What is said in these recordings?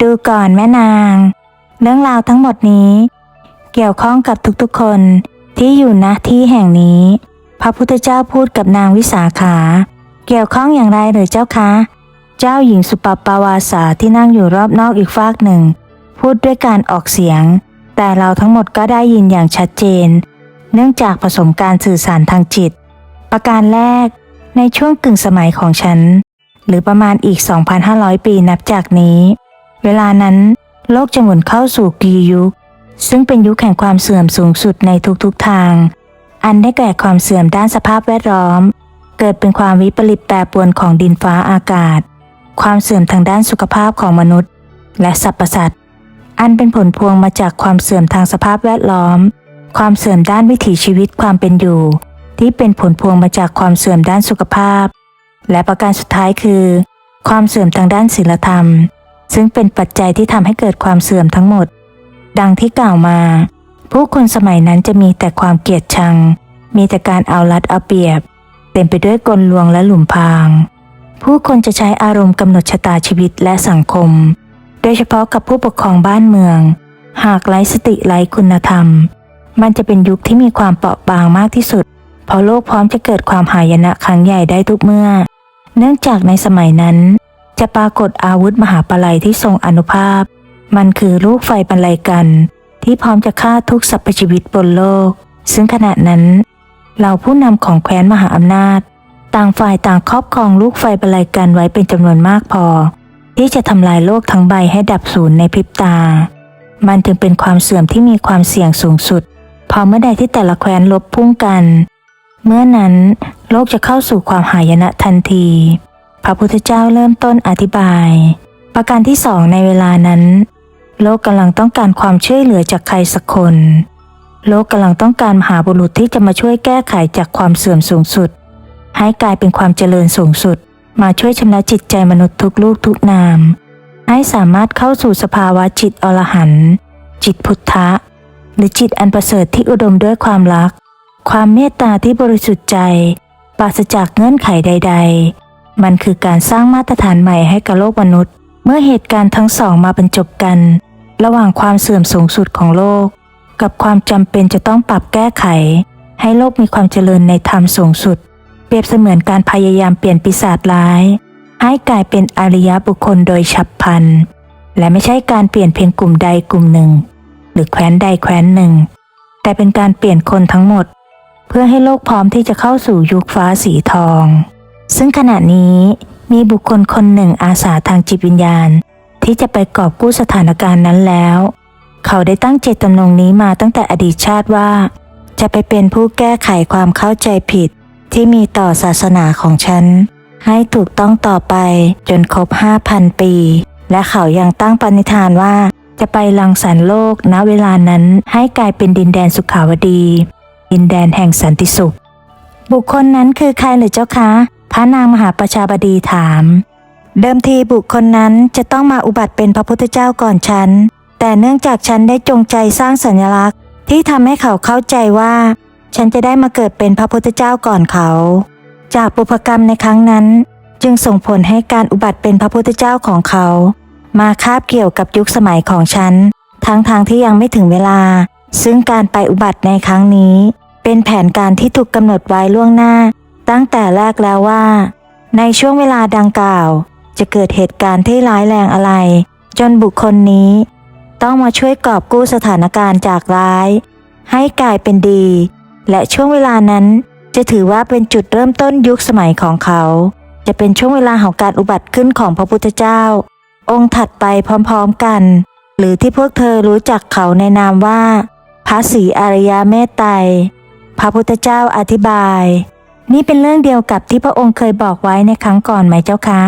ดูก่อนแม่นาง เรื่องราวทั้งหมดนี้ เกี่ยวข้องกับทุกๆคนที่อยู่ณที่แห่งนี้ พระพุทธเจ้าพูดกับนางวิสาขา เกี่ยวข้องอย่างไรหรือเจ้าคะ เจ้าหญิงสุปปาวาสาที่นั่งอยู่รอบนอกอีกฟากหนึ่ง พูดด้วยการออกเสียง แต่เราทั้งหมดก็ได้ยินอย่างชัดเจน เนื่องจากผสมการสื่อสารทางจิต ประการแรก ในช่วงกึ่งสมัยของฉัน หรือประมาณอีก 2,500 ปีนับจากนี้ เวลานั้นโลกจะหมุนเข้าสู่กียุค ซึ่งเป็นยุคแห่งความเสื่อมสูงสุดในทุกๆทาง อันได้แก่ความเสื่อมด้านสภาพแวดล้อม เกิดเป็นความวิปริตแปรปรวนของดินฟ้าอากาศ ความเสื่อมทางด้านสุขภาพของมนุษย์ และสรรพสัตว์อันเป็นผลพวงมาจากความเสื่อมทางสภาพแวดล้อม ความเสื่อมด้านวิถีชีวิตความเป็นอยู่ ที่เป็นผลพวงมาจากความเสื่อมด้านสุขภาพ และประการสุดท้ายคือ ความเสื่อมทางด้านศีลธรรม ซึ่งเป็นปัจจัยที่ทำให้เกิดความเสื่อมทั้งหมด ดังที่กล่าวมา ผู้คนสมัยนั้นจะมีแต่ความเกลียดชัง มีแต่การเอารัดเอาเปรียบ เต็มไปด้วยกลลวงและหลุมพราง ผู้คนจะใช้อารมณ์กำหนดชะตาชีวิตและสังคม โดยเฉพาะกับผู้ปกครองบ้านเมือง หากไร้สติไร้คุณธรรม มันจะเป็นยุคที่มีความเปราะบางมากที่สุด เพราะโลกพร้อมจะเกิดความหายนะครั้งใหญ่ได้ทุกเมื่อ เนื่องจากในสมัยนั้น จะปรากฏอาวุธมหาปลัยที่ทรงอนุภาพ มันคือลูกไฟบรรลัยกัน ที่พร้อมจะฆ่าทุกสรรพชีวิตบนโลก ซึ่งขณะนั้นเราผู้นำของแคว้นมหาอำนาจ ต่างฝ่ายต่างครอบครองลูกไฟบรรลัยกันไว้เป็นจำนวนมากพอ ที่จะทำลายโลกทั้งใบให้ดับสูญในพริบตา มันจึงเป็นความเสื่อมที่มีความเสี่ยงสูงสุด พอเมื่อใดที่แต่ละแคว้นลบพุ่งกัน เมื่อนั้นโลกจะเข้าสู่ความหายนะทันที พระพุทธเจ้าเริ่มต้นอธิบาย ประการที่สองในเวลานั้น โลกกำลังต้องการความช่วยเหลือจากใครสักคน โลกกำลังต้องการมหาบุรุษที่จะมาช่วยแก้ไขจากความเสื่อมสูงสุด ให้กลายเป็นความเจริญสูงสุด มาช่วยชำระจิตใจมนุษย์ทุกลูกทุกนาม ให้สามารถเข้าสู่สภาวะจิตอรหันต์จิตพุทธะ หรือจิตอันประเสริฐที่อุดมด้วยความรัก ความเมตตาที่บริสุทธิ์ใจปราศจากเงื่อนไขใด ๆ มันคือการสร้างมาตรฐานใหม่ให้กับโลกมนุษย์ เมื่อเหตุการณ์ทั้งสองมาบรรจบกัน ระหว่างความเสื่อมสูงสุดของโลก กับความจำเป็นจะต้องปรับแก้ไข ให้โลกมีความเจริญในธรรมสูงสุด เปรียบเสมือนการพยายามเปลี่ยนปีศาจร้าย ให้กลายเป็นอริยบุคคลโดยฉับพลันและไม่ใช่การเปลี่ยนเพียงกลุ่มใดกลุ่มหนึ่ง หรือแคว้นใดแคว้นหนึ่ง แต่เป็นการเปลี่ยนคนทั้งหมด เพื่อให้โลกพร้อมที่จะเข้าสู่ยุคฟ้าสีทอง ซึ่งขณะนี้มีบุคคลคนหนึ่งอาสาทางจิตวิญญาณ ที่จะไปกอบกู้สถานการณ์นั้นแล้ว เขาได้ตั้งเจตจำนงนี้มาตั้งแต่อดีตชาติว่า จะไปเป็นผู้แก้ไขความเข้าใจผิดที่มีต่อศาสนาของฉัน ให้ถูกต้องต่อไปจนครบ 5,000 ปี และเขายังตั้งปณิธานว่าจะไปลังสรรโลกณเวลานั้นให้กลายเป็นดินแดนสุขาวดี ดินแดนแห่งสันติสุข บุคคลนั้นคือใครหรือเจ้าคะ พระนางมหาประชาบดีถาม เดิมทีบุคคลนั้นจะต้องมาอุบัติเป็นพระพุทธเจ้าก่อนฉัน แต่เนื่องจากฉันได้จงใจสร้างสัญลักษณ์ ที่ทำให้เขาเข้าใจว่า ฉันจะได้มาเกิดเป็นพระพุทธเจ้าก่อนเขา จากปุพกรรมในครั้งนั้น จึงส่งผลให้การอุบัติเป็นพระพุทธเจ้าของเขา มาคาบเกี่ยวกับยุคสมัยของฉัน ทั้งทางที่ยังไม่ถึงเวลา ซึ่งการไปอุบัติในครั้งนี้ เป็นแผนการที่ถูกกำหนดไว้ล่วงหน้า ตั้งแต่แรกแล้วว่า ในช่วงเวลาดังกล่าว จะเกิดเหตุการณ์ที่ร้ายแรงอะไร จนบุคคลนี้ ต้องมาช่วยกอบกู้สถานการณ์จากร้าย ให้กลายเป็นดี และช่วงเวลานั้นจะถือว่าเป็นจุดเริ่มต้นยุคสมัยของเขา จะเป็นช่วงเวลาของการอุบัติขึ้นของพระพุทธเจ้า องค์ถัดไปพร้อมๆกัน หรือที่พวกเธอรู้จักเขาในนามว่า พระศรีอริยเมตไตรพระพุทธเจ้าอธิบาย นี่เป็นเรื่องเดียวกับที่พระองค์เคยบอกไว้ในครั้งก่อนไหมเจ้าคะ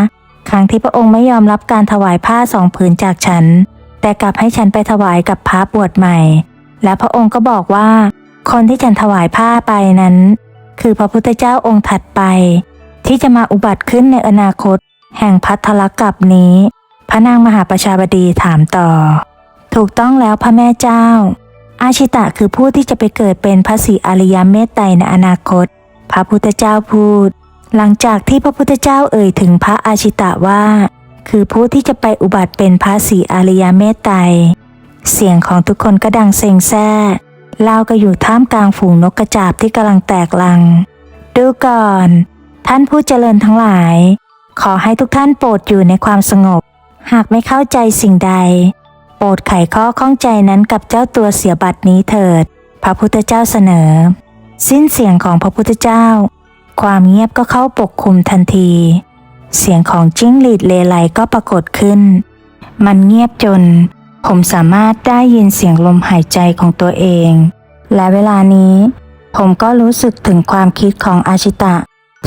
ครั้งที่พระองค์ไม่ยอมรับการถวายผ้าสองผืนจากฉัน แต่กลับให้ฉันไปถวายกับพระบวชใหม่ และพระองค์ก็บอกว่า คนที่ฉันถวายผ้าไปนั้น คือพระพุทธเจ้าองค์ถัดไป ที่จะมาอุบัติขึ้นในอนาคต แห่งพัทธลกับนี้ พระนางมหาประชาบดีถามต่อ ถูกต้องแล้วพระแม่เจ้า อาชิตะคือผู้ที่จะไปเกิดเป็นพระศรีอริยเมตไตรในอนาคต พระพุทธเจ้าพูด หลังจากที่พระพุทธเจ้าเอ่ยถึงพระอาชิตะว่า คือผู้ที่จะไปอุบัติเป็นพระศรีอริยเมตไตรเสียงของทุกคนก็ดังเซ็งแซ่เล่าวก็อยู่ท่ามกลางฝูงนกกระจาบที่กำลังแตกลัง ดูก่อน ท่านผู้เจริญทั้งหลาย ขอให้ทุกท่านโปรดอยู่ในความสงบ หากไม่เข้าใจสิ่งใด โปรดไขข้อข้องใจนั้นกับเจ้าตัวเสียบัตรนี้เถิด พระพุทธเจ้าเสนอ สิ้นเสียงของพระพุทธเจ้า ความเงียบก็เข้าปกคลุมทันที เสียงของจิ้งหรีดเลไลก็ปรากฏขึ้น มันเงียบจน ผมสามารถได้ยินเสียงลมหายใจของตัวเอง และเวลานี้ ผมก็รู้สึกถึงความคิดของอาชิตะ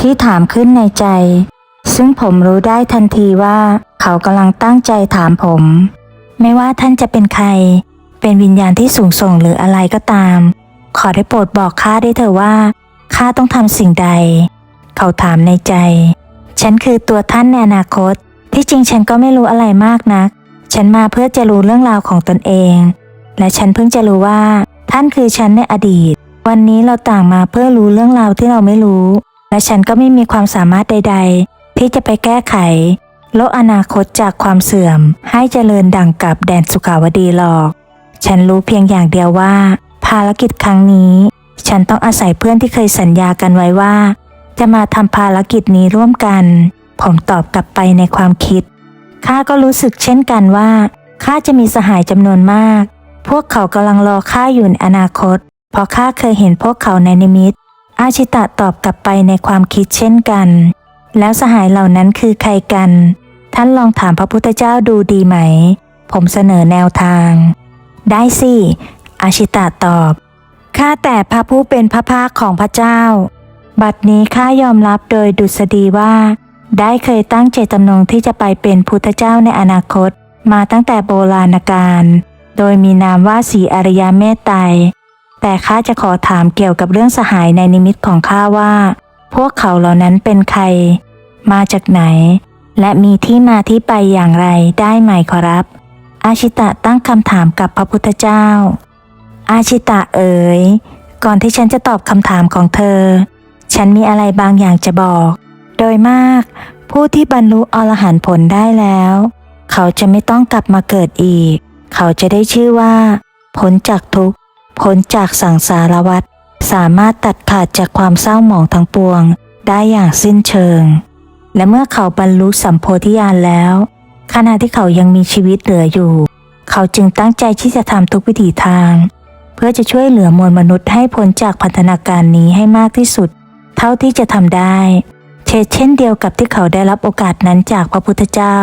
ที่ถามขึ้นในใจ ซึ่งผมรู้ได้ทันทีว่า เขากำลังตั้งใจถามผม ไม่ว่าท่านจะเป็นใคร เป็นวิญญาณที่สูงส่งหรืออะไรก็ตาม ขอได้โปรดบอกข้าได้เถอะว่าข้าต้องทำสิ่งใด เขาถามในใจ ฉันคือตัวท่านในอนาคต ที่จริงฉันก็ไม่รู้อะไรมากนัก ฉันมาเพื่อจะรู้เรื่องราวของตนเอง และฉันเพิ่งจะรู้ว่า ท่านคือฉันในอดีต วันนี้เราต่างมาเพื่อรู้เรื่องราวที่เราไม่รู้ และฉันก็ไม่มีความสามารถใด ๆ ที่จะไปแก้ไขโลกอนาคตจากความเสื่อมให้เจริญดังกับแดนสุขาวดีหรอก ฉันรู้เพียงอย่างเดียวว่าารกิจครั้งนี้ ฉันต้องอาศัยเพื่อนที่เคยสัญญากันไว้ว่า จะมาทำภารกิจนี้ร่วมกัน ผมตอบกลับไปในความคิด ข้าก็รู้สึกเช่นกันว่า ข้าจะมีสหายจำนวนมาก พวกเขากำลังรอข้าอยู่ในอนาคต เพราะข้าเคยเห็นพวกเขาในนิมิต อาชิตะตอบกลับไปในความคิดเช่นกัน แล้วสหายเหล่านั้นคือใครกัน ท่านลองถามพระพุทธเจ้าดูดีไหม ผมเสนอแนวทางได้สิ อาชิตะตอบ ข้าแต่พระผู้เป็นพระภาคของพระเจ้า บัดนี้ข้ายอมรับโดยดุษฎีว่า ได้เคยตั้งเจตจำนงที่จะไปเป็นพุทธเจ้าในอนาคต มาตั้งแต่โบราณกาล โดยมีนามว่าสีอริยเมตไตรแต่ข้าจะขอถามเกี่ยวกับเรื่องสหายในนิมิตของข้าว่า พวกเขาเหล่านั้นเป็นใคร มาจากไหน และมีที่มาที่ไปอย่างไรได้ไหมขอรับ อาชิตะตั้งคำถามกับพระพุทธเจ้า อาชิตะเอ๋ย ก่อนที่ฉันจะตอบคำถามของเธอ ฉันมีอะไรบางอย่างจะบอก โดยมาก ผู้ที่บรรลุอรหันต์ผลได้แล้ว เขาจะไม่ต้องกลับมาเกิดอีก เขาจะได้ชื่อว่าพ้นจากทุกข์พ้นจากสังสารวัฏสามารถตัดขาดจากความเศร้าหมองทั้งปวง ได้อย่างสิ้นเชิง และเมื่อเขาบรรลุสัมโพธิญาณแล้ว ขณะที่เขายังมีชีวิตเหลืออยู่ เขาจึงตั้งใจที่จะทำทุกวิถีทาง พื่อจะช่วยเหลือมวลมนุษย์ให้พ้นจากพันธนาการนี้ให้มากที่สุด เท่าที่จะทำได้ เช่นเช่นเดียวกับที่เขาได้รับโอกาสนั้นจากพระพุทธเจ้า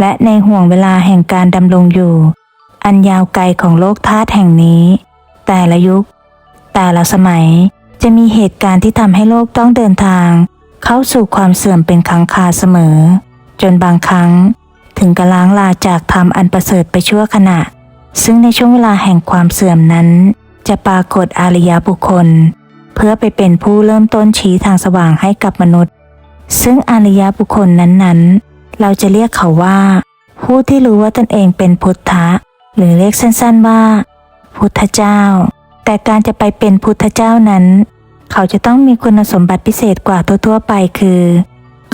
และในห่วงเวลาแห่งการดำรงอยู่ อันยาวไกลของโลกธาตุแห่งนี้ แต่ละยุค แต่ละสมัยจะมีเหตุการณ์ที่ทำให้โลกต้องเดินทาง เข้าสู่ความเสื่อมเป็นครั้งคาเสมอ จนบางครั้ง ถึงกระล้างลาจากธรรมอันประเสริฐไปชั่วขณะ ซึ่งในช่วงเวลาแห่งความเสื่อมนั้น จะปรากฏอริยบุคคล เพื่อไปเป็นผู้เริ่มต้นชี้ทางสว่างให้กับมนุษย์ ซึ่งอริยบุคคลนั้นๆ เราจะเรียกเขาว่า ผู้ที่รู้ว่าตนเองเป็นพุทธะ หรือเรียกสั้นๆว่า พุทธเจ้า แต่การจะไปเป็นพุทธเจ้านั้น เขาจะต้องมีคุณสมบัติพิเศษกว่าทั่วๆไปคือ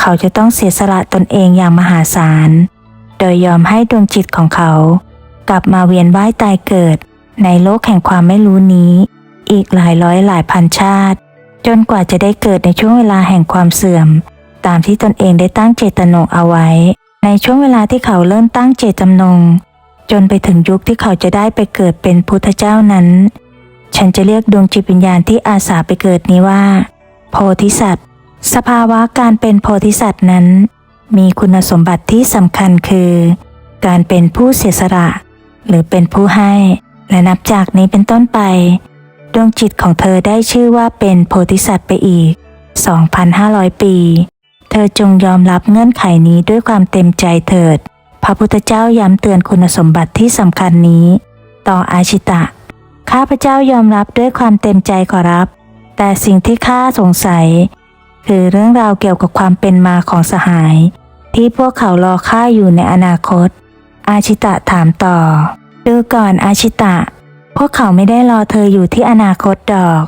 เขาจะต้องเสียสละตนเองอย่างมหาศาล โดยยอมให้ดวงจิตของเขา กลับมาเวียนว่ายตายเกิด ในโลกแห่งความไม่รู้นี้ อีกหลายร้อยหลายพันชาติ จนกว่าจะได้เกิดในช่วงเวลาแห่งความเสื่อม ตามที่ตนเองได้ตั้งเจตนงเอาไว้ ในช่วงเวลาที่เขาเริ่มตั้งเจตจำนง จนไปถึงยุคที่เขาจะได้ไปเกิดเป็นพุทธเจ้านั้น ฉันจะเรียกดวงจิตวิญญาณที่อาสาไปเกิดนี้ว่า โพธิสัตว์สภาวะการเป็นโพธิสัตว์นั้น มีคุณสมบัติที่สำคัญคือ การเป็นผู้เสียสละ หรือเป็นผู้ให้ และนับจากนี้เป็นต้นไป ดวงจิตของเธอได้ชื่อว่าเป็นโพธิสัตว์ไปอีก 2,500 ปี เธอจงยอมรับเงื่อนไขนี้ด้วยความเต็มใจเถิด พระพุทธเจ้าย้ำเตือนคุณสมบัติที่สำคัญนี้ ต่ออาชิตะ ข้าพเจ้ายอมรับด้วยความเต็มใจขอรับ แต่สิ่งที่ข้าสงสัย คือเรื่องราวเกี่ยวกับความเป็นมาของสหาย ที่พวกเขารอข้าอยู่ในอนาคต อาชิตะถามต่อ ดูก่อนอาชิตะ พวกเขาไม่ได้รอเธออยู่ที่อนาคตดอก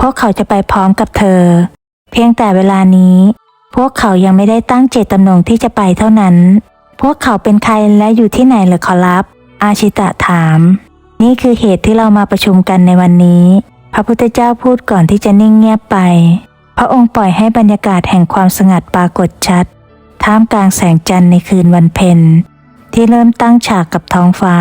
พวกเขาจะไปพร้อมกับเธอ เพียงแต่เวลานี้ พวกเขายังไม่ได้ตั้งเจตจำนงที่จะไปเท่านั้น พวกเขาเป็นใครและอยู่ที่ไหนเหรอขอรับ อาชิตะถาม นี่คือเหตุที่เรามาประชุมกันในวันนี้ พระพุทธเจ้าพูดก่อนที่จะนิ่งเงียบไป พระองค์ปล่อยให้บรรยากาศแห่งความสงัดปรากฏชัด ท่ามกลางแสงจันทร์ในคืนวันเพ็ญ ที่เริ่มตั้งฉากกับท้องฟ้า